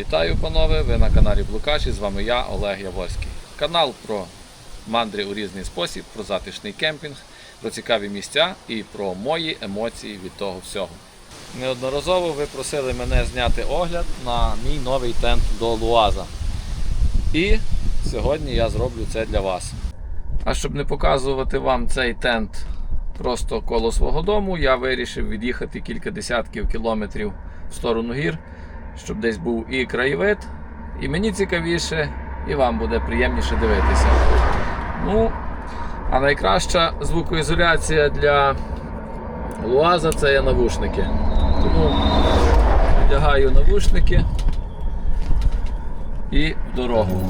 Вітаю, панове! Ви на каналі Блукачі. З вами я, Олег Яворський. Канал про мандри у різний спосіб, про затишний кемпінг, про цікаві місця і про мої емоції від того всього. Неодноразово ви просили мене зняти огляд на мій новий тент до Луаза. І сьогодні я зроблю це для вас. А щоб не показувати вам цей тент просто коло свого дому, я вирішив від'їхати кілька десятків кілометрів в сторону гір, щоб десь був і краєвид, і мені цікавіше, і вам буде приємніше дивитися. Ну, а найкраща звукоізоляція для Луаза це є навушники. Тому вдягаю навушники і в дорогу.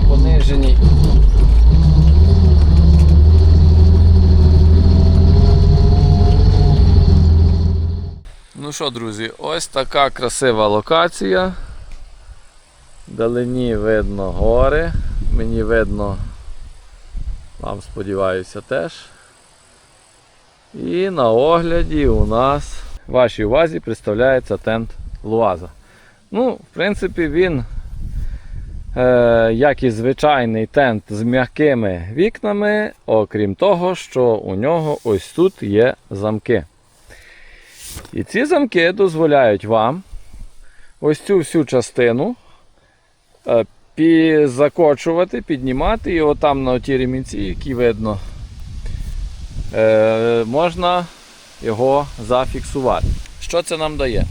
На пониженій. Ну що, друзі, ось така красива локація. Вдалині видно гори. Мені видно, вам сподіваюся, теж. І на огляді у нас вашій увазі представляється тент Луаза. Ну, в принципі, він як і звичайний тент з м'якими вікнами, окрім того, що у нього ось тут є замки. І ці замки дозволяють вам ось цю всю частину е, закочувати, піднімати, і отам на оті ремінці, які видно, е, можна його зафіксувати. Що це нам дає?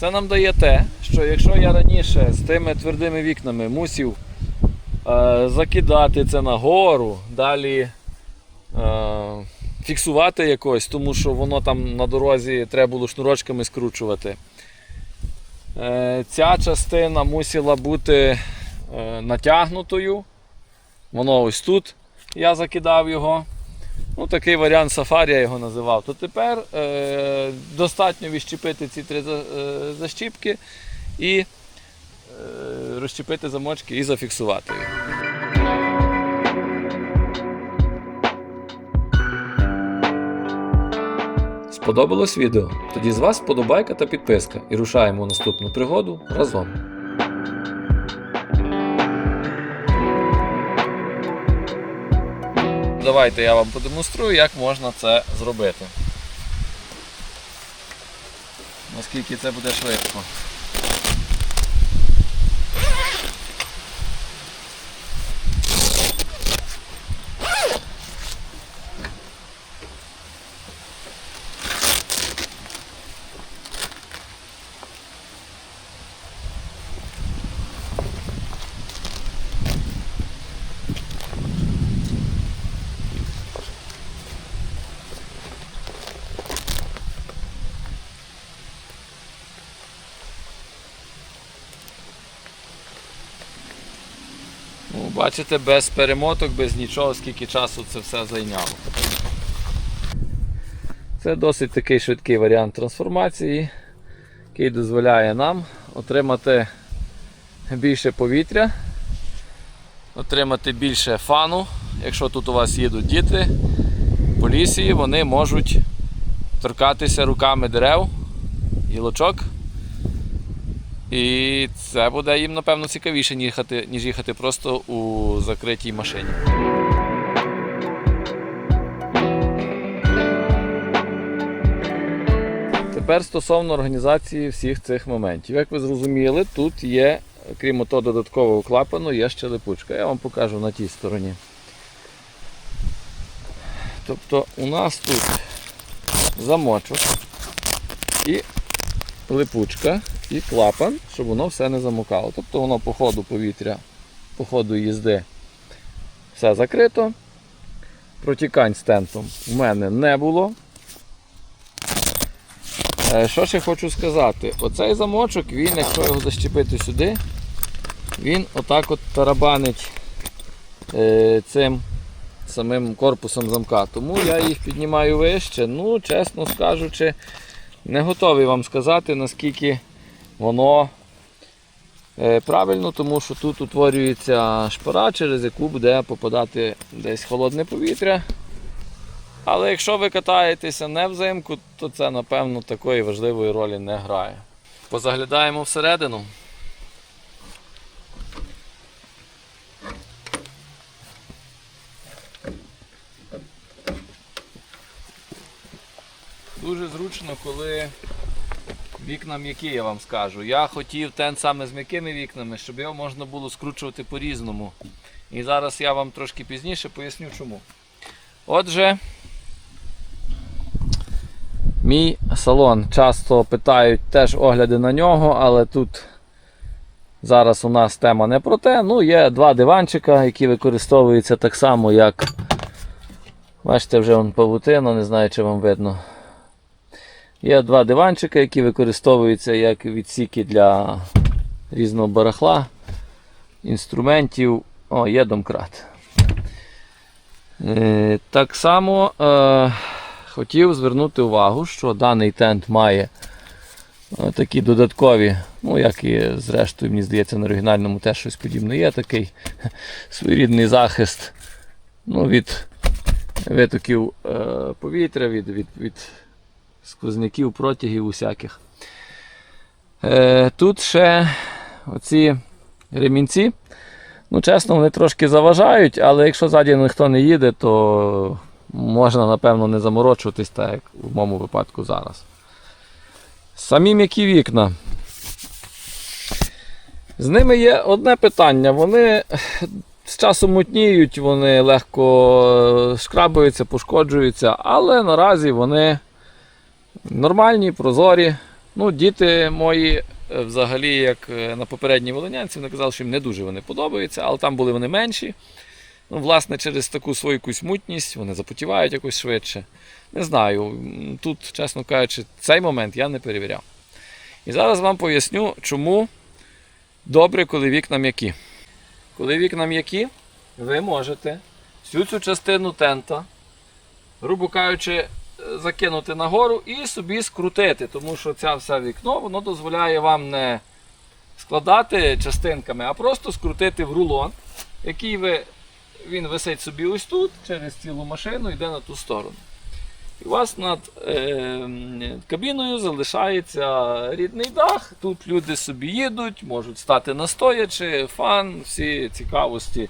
Це нам дає те, що якщо я раніше з тими твердими вікнами мусів е, закидати це нагору, далі е, фіксувати якось, тому що воно там на дорозі треба було шнурочками скручувати. Е, ця частина мусила бути е, натягнутою. Воно ось тут. Я закидав його. Ну, такий варіант сафарі я його називав. То тепер е, достатньо відщепити ці три е, защіпки і е, розщепити замочки і зафіксувати його. Сподобалось відео? Тоді з вас вподобайка та підписка і рушаємо в наступну пригоду разом. Давайте я вам продемонструю, як можна це зробити. Наскільки це буде швидко. Ну, бачите, без перемоток, без нічого, скільки часу це все зайняло. Це досить такий швидкий варіант трансформації, який дозволяє нам отримати більше повітря, отримати більше фану. Якщо тут у вас їдуть діти по лісі, вони можуть торкатися руками дерев, гілочок. І це буде їм, напевно, цікавіше, ніж їхати, просто у закритій машині. Тепер стосовно організації всіх цих моментів. Як ви зрозуміли, тут є, крім того додаткового клапану, є ще липучка. Я вам покажу на тій стороні. Тобто у нас тут замочок і липучка і клапан, щоб воно все не замокало. Тобто воно по ходу повітря, по ходу їзди все закрито. Протікань з тентом в мене не було. Е, Що ще хочу сказати? Оцей замочок, він, якщо його защепити сюди, він отак от тарабанить е, цим самим корпусом замка. Тому я їх піднімаю вище. Ну, чесно скажучи, не готовий вам сказати, наскільки воно е, правильно, тому що тут утворюється шпара, через яку буде попадати десь холодне повітря. Але якщо ви катаєтеся не взимку, то це напевно такої важливої ролі не грає. Позаглядаємо всередину. Дуже зручно, коли вікна м'які, я вам скажу. Я хотів тент саме з м'якими вікнами, щоб його можна було скручувати по-різному. І зараз я вам трошки пізніше поясню чому. Отже, мій салон. Часто питають теж огляди на нього, але тут зараз у нас тема не про те. Ну, є два диванчика, які використовуються так само, як. Бачите, вже вон павутина, не знаю, чи вам видно. Є два диванчика, які використовуються як відсіки для різного барахла, інструментів. О, є домкрат. Е, так само е, хотів звернути увагу, що даний тент має е, такі додаткові, ну як і зрештою, мені здається, на оригінальному теж щось подібне є такий своєрідний захист ну, від витоків е, повітря, від, від, від сквозняків, протягів усяких. Е, тут ще оці ремінці. Ну, чесно, вони трошки заважають, але якщо ззаді ніхто не їде, то можна, напевно, не заморочуватись, так як в моєму випадку зараз. Самі м'які вікна. З ними є одне питання. Вони з часом мутніють, вони легко шкрабаються, пошкоджуються, але наразі вони нормальні, прозорі. Ну, Діти мої е, взагалі, як е, на попередній волонянці, вони казали, що їм не дуже вони подобаються, але там були вони менші. Ну, власне, через таку свою якусь мутність вони запотівають якось швидше. Не знаю. Тут, чесно кажучи, цей момент я не перевіряв. І зараз вам поясню, чому добре, коли вікна м'які. Коли вікна м'які, ви можете всю цю частину тента, грубо кажучи, закинути нагору і собі скрутити, тому що це все вікно воно дозволяє вам не складати частинками, а просто скрутити в рулон, який ви, він висить собі ось тут, через цілу машину йде на ту сторону. І у вас над е, кабіною залишається рідний дах. Тут люди собі їдуть, можуть стати настоячи, фан, всі цікавості,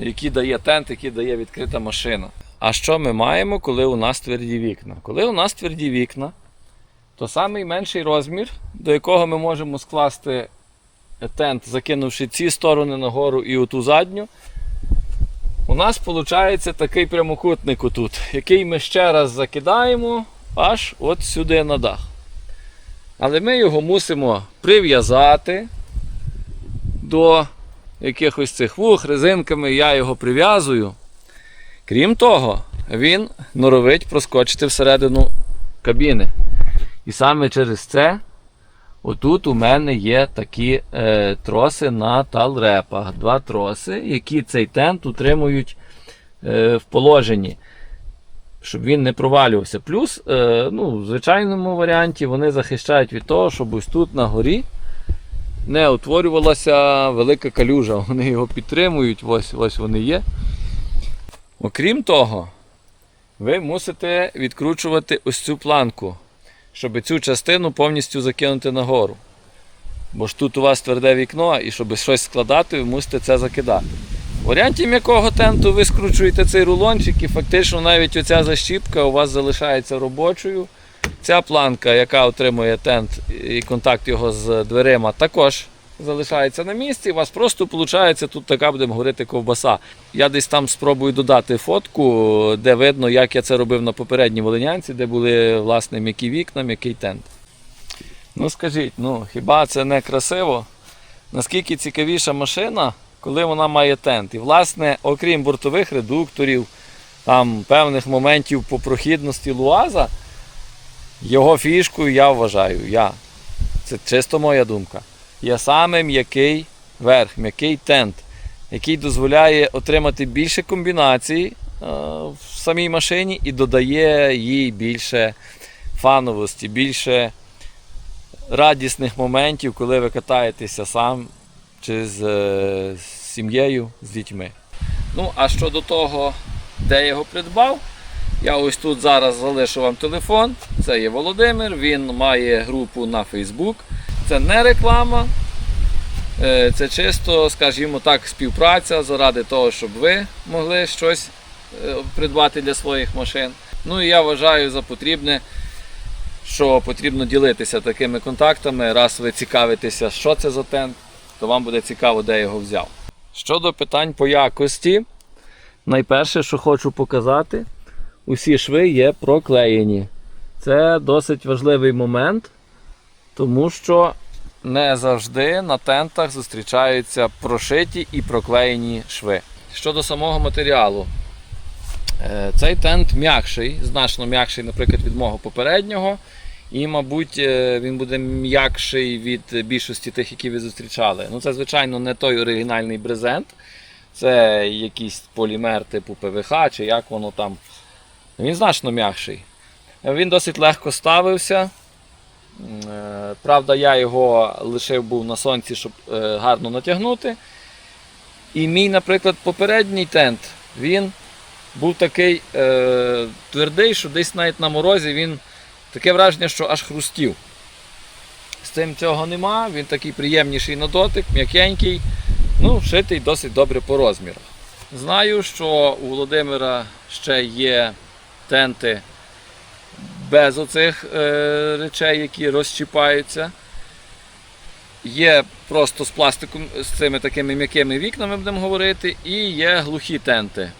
які дає тент, які дає відкрита машина. А що ми маємо, коли у нас тверді вікна? Коли у нас тверді вікна, то самий менший розмір, до якого ми можемо скласти тент, закинувши ці сторони нагору і оту задню, у нас виходить такий прямокутник отут, який ми ще раз закидаємо аж от сюди на дах. Але ми його мусимо прив'язати до якихось цих вух, резинками, я його прив'язую. Крім того, він норовить проскочити всередину кабіни. І саме через це отут у мене є такі е, троси на талрепах. Два троси, які цей тент утримують е, в положенні, щоб він не провалювався. Плюс, е, ну, в звичайному варіанті вони захищають від того, щоб ось тут на горі не утворювалася велика калюжа. Вони його підтримують, ось, ось вони є. Окрім того, ви мусите відкручувати ось цю планку, щоб цю частину повністю закинути нагору. Бо ж тут у вас тверде вікно, і щоб щось складати, ви мусите це закидати. В варіанті м'якого тенту ви скручуєте цей рулончик і фактично навіть оця защіпка у вас залишається робочою. Ця планка, яка отримує тент і контакт його з дверима, також залишається на місці. У вас просто виходить тут така будемо говорити ковбаса. Я десь там спробую додати фотку, де видно, як я це робив на попередній волинянці, де були власне м'які вікна, м'який тент. Ну скажіть, ну хіба це не красиво? Наскільки цікавіша машина, коли вона має тент? І власне, окрім бортових редукторів, там певних моментів по прохідності луаза, Його фішкою я вважаю, я. Це чисто моя думка. Є саме м'який верх, м'який тент, який дозволяє отримати більше комбінацій е, в самій машині і додає їй більше фановості, більше радісних моментів, коли ви катаєтеся сам чи з, е, з сім'єю, з дітьми. Ну, а щодо того, де я його придбав, я ось тут зараз залишу вам телефон. Це є Володимир, він має групу на Facebook. Це не реклама, е, це чисто, скажімо так, співпраця заради того, щоб ви могли щось е, придбати для своїх машин. Ну і я вважаю за потрібне, що потрібно ділитися такими контактами. Раз ви цікавитеся, що це за тент, то вам буде цікаво, де його взяв. Щодо питань по якості, найперше, що хочу показати, усі шви є проклеєні. Це досить важливий момент, тому що не завжди на тентах зустрічаються прошиті і проклеєні шви. Щодо самого матеріалу, е, цей тент м'якший, значно м'якший, наприклад, від мого попереднього. І, мабуть, е, він буде м'якший від більшості тих, які ви зустрічали. Ну, це, звичайно, не той оригінальний брезент. Це якийсь полімер типу ПВХ, чи як воно там. Він значно м'якший. Він досить легко ставився. Е, Правда, я його лишив був на сонці, щоб е, гарно натягнути. І мій, наприклад, попередній тент, він був такий е, твердий, що десь навіть на морозі він таке враження, що аж хрустів. З цим цього нема, він такий приємніший на дотик, м'якенький, ну, шитий досить добре по розмірах. Знаю, що у Володимира ще є тенти без оцих е, речей, які розчіпаються. Є просто з пластиком, з цими такими м'якими вікнами, будемо говорити, і є глухі тенти е,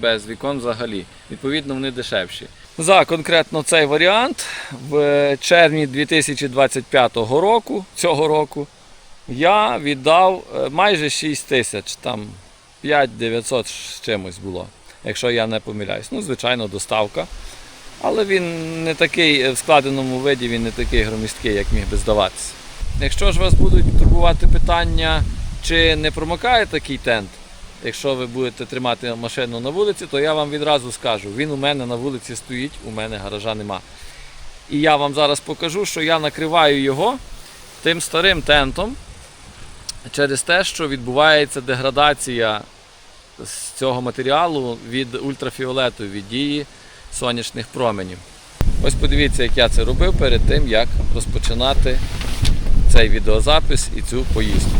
без вікон взагалі. Відповідно, вони дешевші. За конкретно цей варіант в червні 2025 року, цього року, я віддав е, майже 6 тисяч, там 5900 з чимось було, якщо я не помиляюсь. Ну, звичайно, доставка. Але він не такий е, в складеному виді, він не такий громісткий, як міг би здаватися. Якщо ж вас будуть турбувати питання, чи не промокає такий тент, якщо ви будете тримати машину на вулиці, то я вам відразу скажу, він у мене на вулиці стоїть, у мене гаража нема. І я вам зараз покажу, що я накриваю його тим старим тентом через те, що відбувається деградація з цього матеріалу від ультрафіолету, від дії сонячних променів. Ось подивіться, як я це робив перед тим, як розпочинати цей відеозапис і цю поїздку.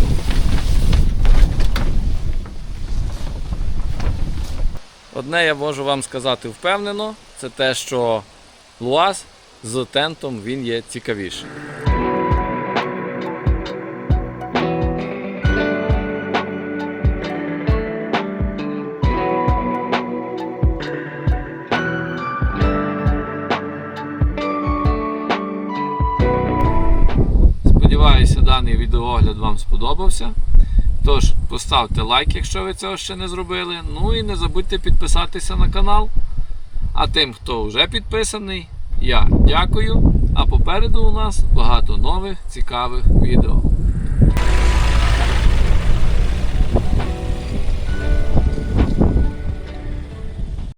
Одне я можу вам сказати впевнено, це те, що Луаз з тентом він є цікавіший. Сподіваюся, даний відеоогляд вам сподобався. Тож, поставте лайк, якщо ви цього ще не зробили. Ну і не забудьте підписатися на канал. А тим, хто вже підписаний, я дякую. А попереду у нас багато нових цікавих відео.